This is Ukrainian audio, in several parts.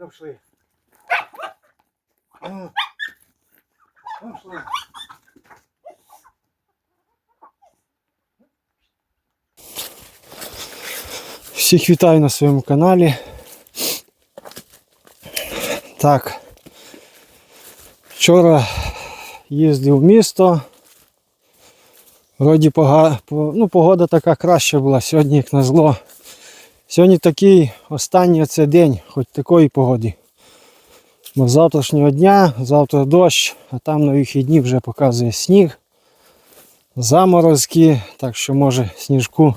Ну пішли. Ну, пішли. Всіх вітаю на своєму каналі. Так. Вчора їздив в місто. Вроді пога... ну, погода така краща була, сьогодні як назло. Сьогодні такий останній оце день, хоч такої погоди. Бо з завтрашнього дня, завтра дощ, а там на вихідні вже показує сніг, заморозки, так що може сніжку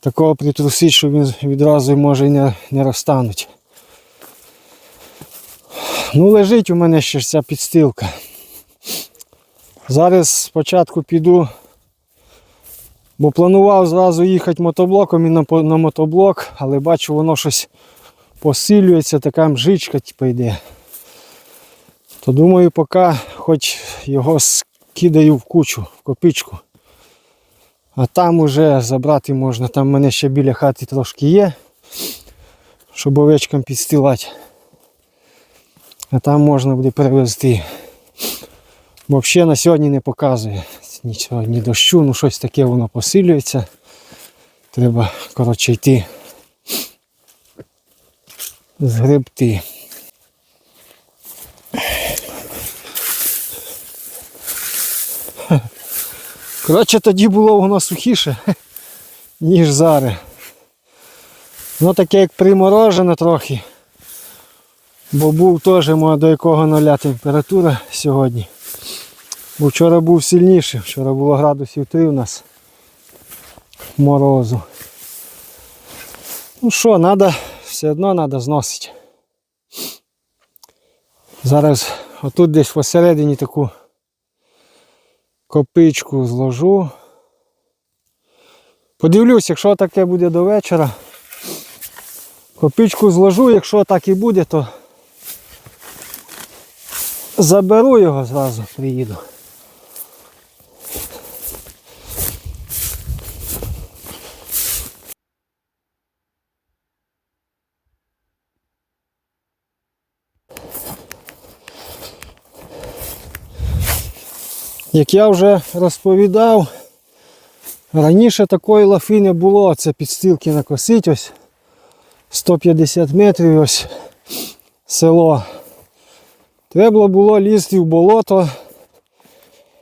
такого притрусить, що він відразу може і не, не розтануть. Ну, лежить у мене ще ця підстилка. Зараз спочатку піду, бо планував зразу їхати мотоблоком і на, на мотоблок, але бачу, воно щось посилюється, така мжичка типу, йде. То думаю, поки хоч його скидаю в кучу, в копичку. А там уже забрати можна. Там в мене ще біля хати трошки є, щоб овечкам підстилати. А там можна буде перевезти. Взагалі на сьогодні не показує нічого, ні дощу, ну щось таке воно посилюється. Треба, коротше, йти згребти. Коротше, тоді було воно сухіше, ніж зараз. Воно таке як приморожене трохи. Бо був теж до якого нуля температура сьогодні. Бо вчора був сильніший, вчора було градусів 3 у нас морозу. Ну що, треба, все одно треба зносити. Зараз отут десь посередині таку копичку зложу. Подивлюсь, якщо таке буде до вечора. Копичку зложу, якщо так і буде, то заберу його зразу, приїду. Як я вже розповідав, раніше такої лафи не було, це підстилки накосить ось 150 метрів ось село. Треба було лізти в болото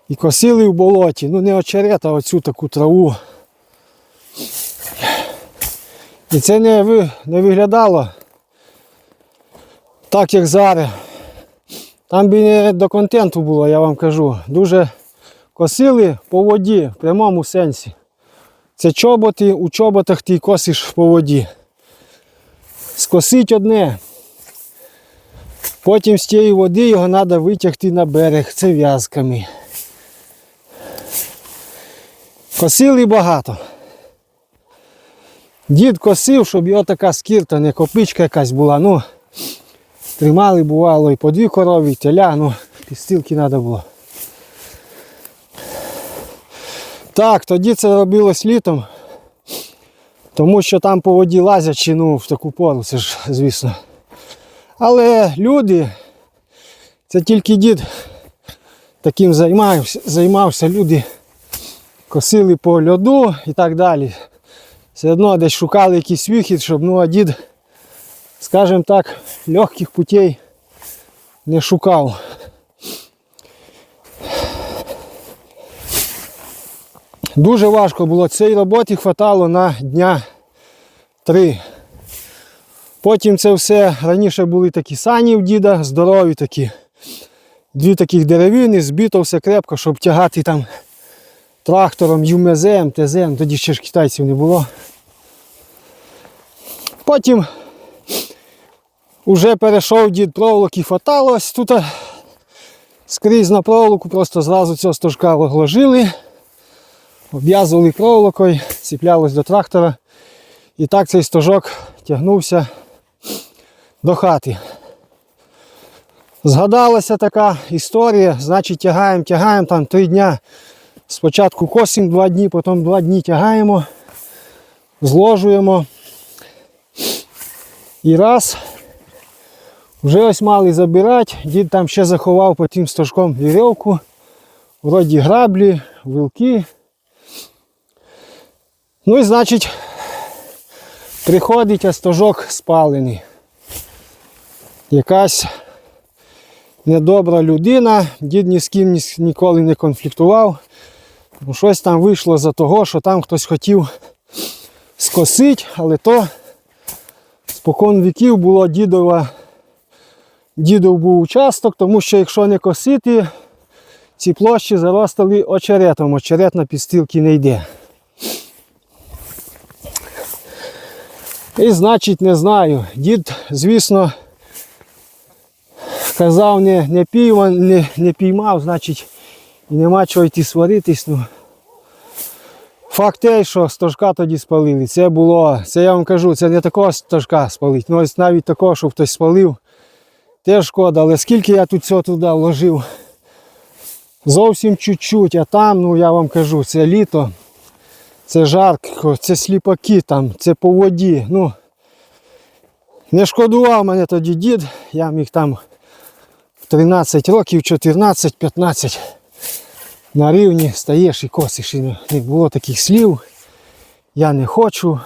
і косили в болоті. Ну не очерет, а оцю таку траву. І це не, не виглядало так, як зараз. Там би не до контенту було, я вам кажу. Дуже косили по воді в прямому сенсі. Це чоботи, у чоботах ти косиш по воді. Скосить одне. Потім з тієї води його треба витягти на берег це в'язками. Косили багато. Дід косив, щоб його така скірта, не копичка якась була. Ну, тримали, бувало, і по дві корови, і теля, ну, підстилки треба було. Так, тоді це робилось літом, тому що там по воді лазять ну, в таку пору, це ж, звісно. Але люди, це тільки дід таким займався, займався, люди косили по льоду і так далі. Все одно десь шукали якийсь вихід, щоб ну а дід, скажімо так, легких путей не шукав. Дуже важко було. Цієї роботи хватало на дня три. Потім це все, раніше були такі сані в діда, здорові такі. Дві таких деревини, збито все крепко, щоб тягати там трактором, ЮМЗ, МТЗ, тоді ще ж китайців не було. Потім вже перейшов дід проволоки хватало, ось тут скрізь на проволоку, просто зразу цього стожка вложили, обв'язували проволокою, цеплялось до трактора. І так цей стожок тягнувся до хати. Згадалася така історія, значить тягаємо, тягаємо там три дня. Спочатку косимо два дні, потім два дні тягаємо, зложуємо. І раз Вже ось мали забирати, дід там ще заховав по тим стежком вірьовку, вроді граблі, вилки. Ну і значить, приходить, а стожок спалений. Якась недобра людина, дід ні з ким ніколи не конфліктував. Щось там вийшло за того, що там хтось хотів скосити, але то спокон віків було дідова, дідов був участок, тому що якщо не косити, ці площі заростали очеретом, очерет на підстилки не йде. І значить, не знаю. Дід, звісно, казав, не, не, пійма, не, не піймав, значить, і нема чого йти сваритись. Ну. Факт той, що стожка тоді спалили. Це було, це я вам кажу, це не такого стожка спалить. Ну ось навіть такого, щоб хтось спалив, теж шкода. Але скільки я тут цього туди вложив? Зовсім чуть-чуть, а там, ну я вам кажу, це літо, це жарко, це сліпаки там, це по воді. Ну, не шкодував мене тоді дід, я міг там в 13 років, 14-15 на рівні стаєш і косиш. І не було таких слів. Я не хочу.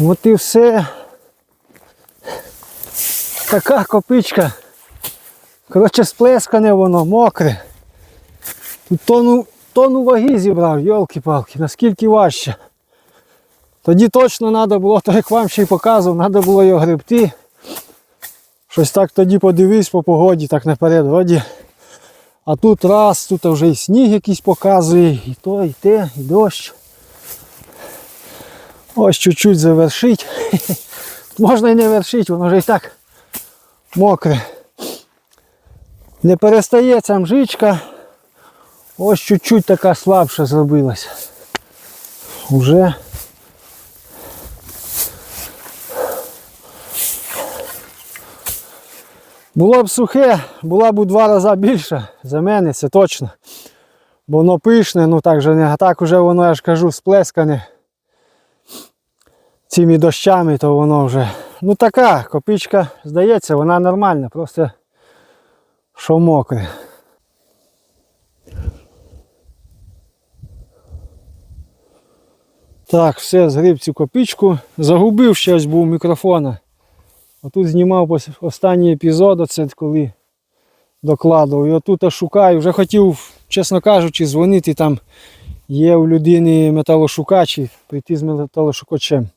От і все. Така копичка. Коротше, сплескане воно, мокре. Тут тону, тону ваги зібрав, йолки-палки, наскільки важче. Тоді точно треба було, так як вам ще й показував, треба було його гребти. Щось так тоді подивись по погоді, так наперед вроді. А тут раз, тут вже і сніг якийсь показує, і то, і те, і дощ. Ось чуть-чуть завершить. Можна і не вершить, воно вже і так мокре. Не перестає ця мжичка. Ось чуть-чуть така слабша зробилась. Уже. Було б сухе, була б у два рази більше за мене, це точно. Воно пишне, ну так же не, так уже воно, я ж кажу, сплескане цими дощами, то воно вже. Ну така копичка, здається, вона нормальна, просто що мокре. Так, все, згріб цю копичку. Загубив щось був мікрофона. Отут знімав останній епізод, оце коли докладував. І отут шукаю. Вже хотів, чесно кажучи, дзвонити там. Є у людини металошукач прийти з металошукачем.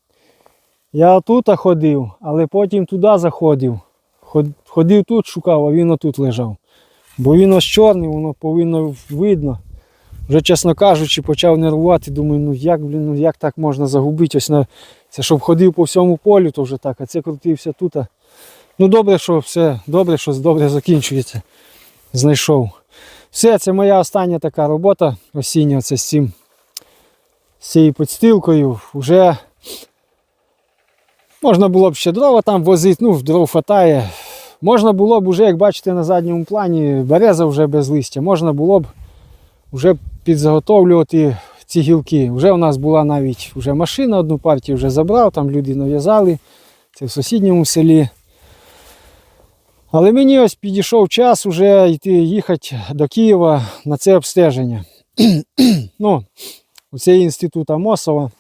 Я тут ходив, але потім туди заходив. Ходив тут, шукав, а він отут лежав. Бо він ось чорний, воно повинно видно. Вже, чесно кажучи, почав нервувати. Думаю, ну як, блін, ну як так можна загубити? Ось на... Це щоб ходив по всьому полю, то вже так, а це крутився тут. Ну добре, що все, добре, що добре закінчується. Знайшов. Все, це моя остання така робота осіння, це з цим з цією підстилкою. Вже можна було б ще дрова там возити, ну, дров хватає. Можна було б уже, як бачите на задньому плані, береза вже без листя, можна було б вже підзаготовлювати ці гілки. Вже у нас була навіть вже машина, одну партію вже забрав, там люди нав'язали. Це в сусідньому селі. Але мені ось підійшов час вже йти їхати до Києва на це обстеження. ну, у цей інститут Амосова.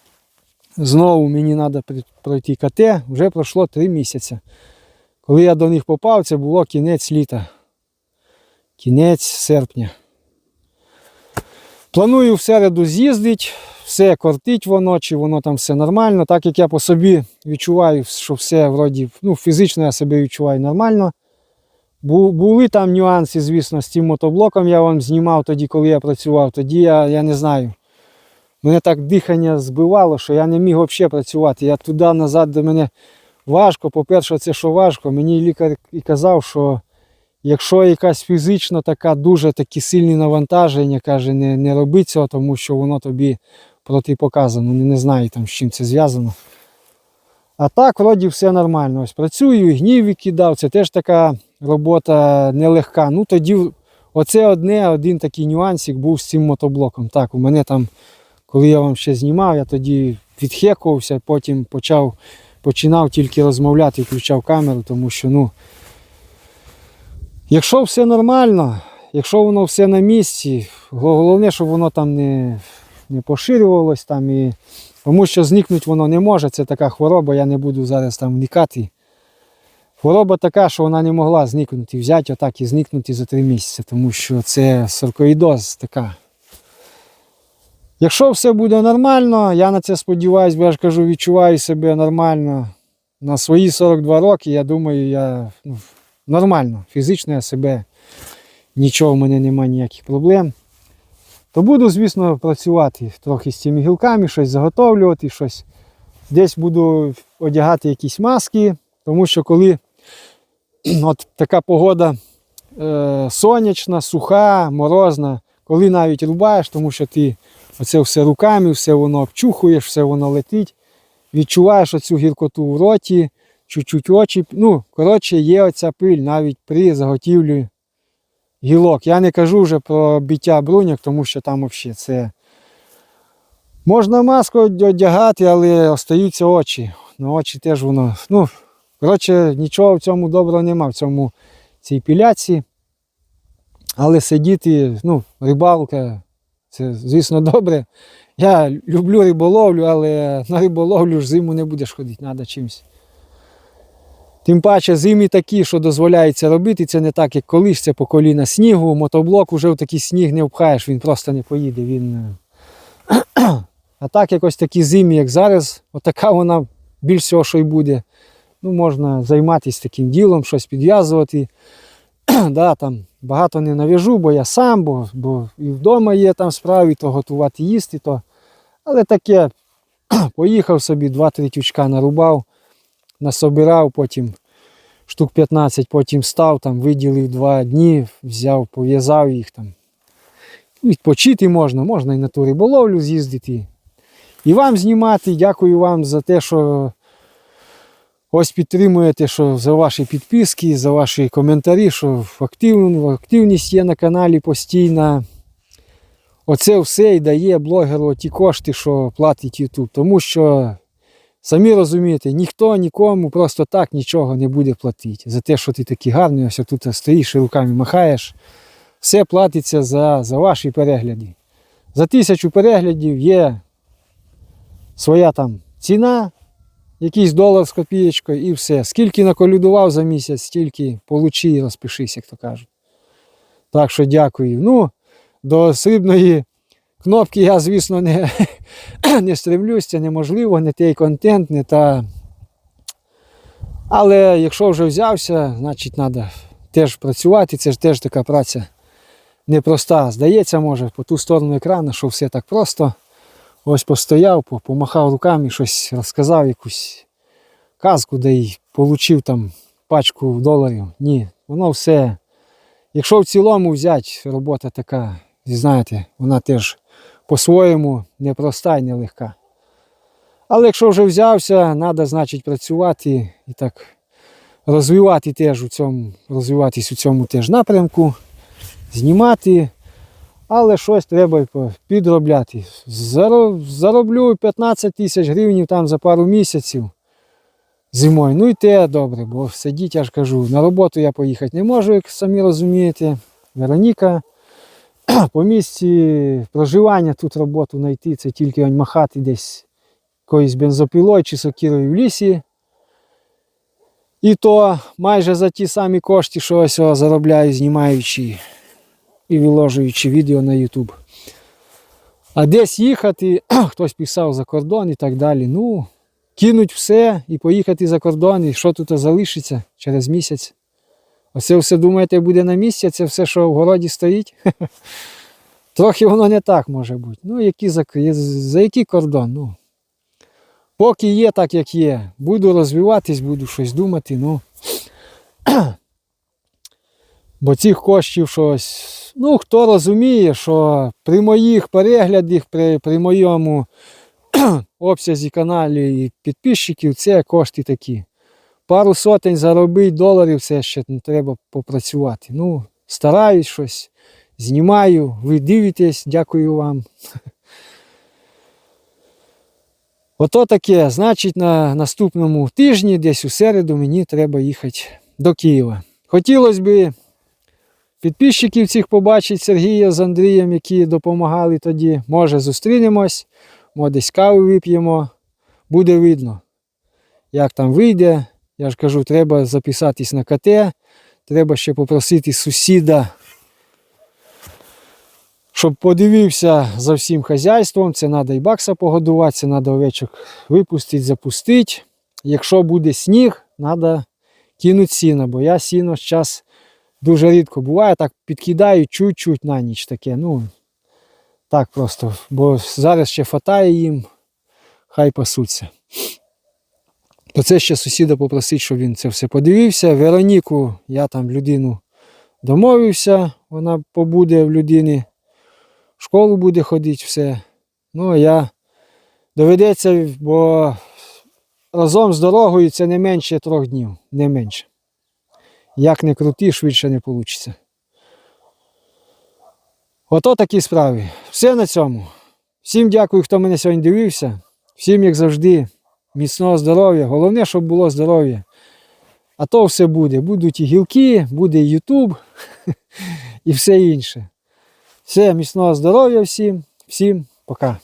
Знову мені треба пройти КТ, вже пройшло 3 місяці. Коли я до них попав, це було кінець літа. Кінець серпня. Планую в середу з'їздити, все кортить воно, чи воно там все нормально. Так як я по собі відчуваю, що все вроді, ну, фізично я себе відчуваю нормально. Бу- Були там нюанси, звісно, з цим мотоблоком я вам знімав тоді, коли я працював. Тоді я, я не знаю. Мене так дихання збивало, що я не міг взагалі працювати. Я туди назад до мене важко. По-перше, це що важко. Мені лікар і казав, що якщо якась фізично така дуже такі сильні навантаження, каже, не, не роби цього, тому що воно тобі протипоказано. Не, не знаю там з чим це зв'язано. А так, вроді все нормально. Ось працюю, гнів відкидав. Це теж така робота нелегка. Ну тоді оце одне, один такий нюансик був з цим мотоблоком. Так, у мене там, коли я вам ще знімав, я тоді відхекувався, потім почав, починав тільки розмовляти, включав камеру, тому що, ну, якщо все нормально, якщо воно все на місці, головне, щоб воно там не, не поширювалось там і. Тому що зникнути воно не може, це така хвороба, я не буду зараз там вникати. Хвороба така, що вона не могла зникнути, взяти отак і зникнути за три місяці, тому що це саркоїдоз така. Якщо все буде нормально, я на це сподіваюся, бо я ж кажу, відчуваю себе нормально. На свої 42 роки, я думаю, я ну, нормально. Фізично я себе нічого в мене немає ніяких проблем. То буду, звісно, працювати трохи з цими гілками, щось заготовлювати, щось. Десь буду одягати якісь маски, тому що коли от така погода е, сонячна, суха, морозна, коли навіть рубаєш, тому що ти оце все руками, все воно обчухуєш, все воно летить, відчуваєш оцю гіркоту в роті, чуть-чуть очі. Ну, коротше, є оця пиль навіть при заготівлі гілок. Я не кажу вже про биття бруньок, тому що там взагалі це. Можна маску одягати, але остаються очі. На очі теж воно. Ну, коротше, нічого в цьому доброго нема, в цьому цій піляці. Але сидіти, ну, рибалка, це, звісно, добре. Я люблю риболовлю, але на риболовлю ж зиму не будеш ходити, треба чимось. Тим паче зимі такі, що дозволяється робити, це не так, як колись, це по коліна снігу, мотоблок уже в такий сніг не впхаєш, він просто не поїде. Він... А так якось такі зимі, як зараз, отака вона більш всього, що й буде. Ну, можна займатися таким ділом, щось підв'язувати. да, там, багато не нав'яжу, бо я сам, бо, бо і вдома є там справи, то готувати їсти, то. Але таке, поїхав собі, 2-3 тючка нарубав насобирав, потім штук 15, потім став, там, виділив два дні, взяв, пов'язав їх там. Відпочити можна, можна і на ту риболовлю з'їздити. І вам знімати. Дякую вам за те, що ось підтримуєте, що за ваші підписки, за ваші коментарі, що актив, активність є на каналі постійна. Оце все і дає блогеру ті кошти, що платить YouTube. Тому що Самі розумієте, ніхто нікому просто так нічого не буде платити. За те, що ти такий гарний, ось тут стоїш і руками махаєш. Все платиться за, за ваші перегляди. За тисячу переглядів є своя там ціна, якийсь долар з копієчкою і все. Скільки наколюдував за місяць, стільки получи і розпишись, як то кажуть. Так що дякую. Ну, до срібної кнопки я, звісно, не, не стремлюсь, це неможливо, не той контент, не та. Але якщо вже взявся, значить треба теж працювати. Це ж теж така праця непроста. Здається, може, по ту сторону екрану, що все так просто. Ось постояв, помахав руками, щось розказав, якусь казку, де й отримав там пачку доларів. Ні, воно все. Якщо в цілому взяти, робота така, знаєте, вона теж по-своєму непроста і нелегка. Але якщо вже взявся, треба, значить, працювати і так розвивати теж у цьому, розвиватись у цьому теж напрямку, знімати. Але щось треба підробляти. Зароблю 15 тисяч гривень там за пару місяців зимою. Ну і те добре, бо сидіть, я ж кажу, на роботу я поїхати не можу, як самі розумієте. Вероніка по місці проживання тут роботу знайти, це тільки махати десь якоюсь бензопілою чи сокірою в лісі. І то майже за ті самі кошти, що ось заробляю, знімаючи і виложуючи відео на YouTube. А десь їхати, хтось писав за кордон і так далі. Ну, кинуть все і поїхати за кордон, і що тут залишиться через місяць. Оце все думаєте, буде на місці, це все, що в городі стоїть. Трохи воно не так може бути. Ну, які за, за який кордон? Ну, поки є так, як є. Буду розвиватись, буду щось думати. Ну, бо цих коштів щось. Ну, хто розуміє, що при моїх переглядах, при, при моєму обсязі каналів і підписчиків, це кошти такі. Пару сотень заробити доларів, це ще треба попрацювати. Ну, стараюсь щось, знімаю, ви дивитесь, дякую вам. Ото таке, значить, на наступному тижні, десь у середу, мені треба їхати до Києва. Хотілося б підписчиків цих побачити Сергія з Андрієм, які допомагали тоді. Може, зустрінемось, може, десь каву вип'ємо. Буде видно, як там вийде. Я ж кажу, треба записатись на КТ, треба ще попросити сусіда, щоб подивився за всім хазяйством. Це треба і бакса погодувати, це треба овечок випустити, запустити. Якщо буде сніг, треба кинути сіно, бо я сіно зараз дуже рідко буває, так підкидаю чуть-чуть на ніч таке. Ну, так просто, бо зараз ще фатає їм, хай пасуться. То це ще сусіда попросить, щоб він це все подивився. Вероніку, я там людину домовився, вона побуде в людини, в школу буде ходити, все. Ну, я доведеться, бо разом з дорогою це не менше трьох днів, не менше. Як не крути, швидше не вийде. Ото такі справи. Все на цьому. Всім дякую, хто мене сьогодні дивився. Всім, як завжди, міцного здоров'я. Головне, щоб було здоров'я. А то все буде. Будуть і гілки, буде і Ютуб і все інше. Все, міцного здоров'я всім, всім пока.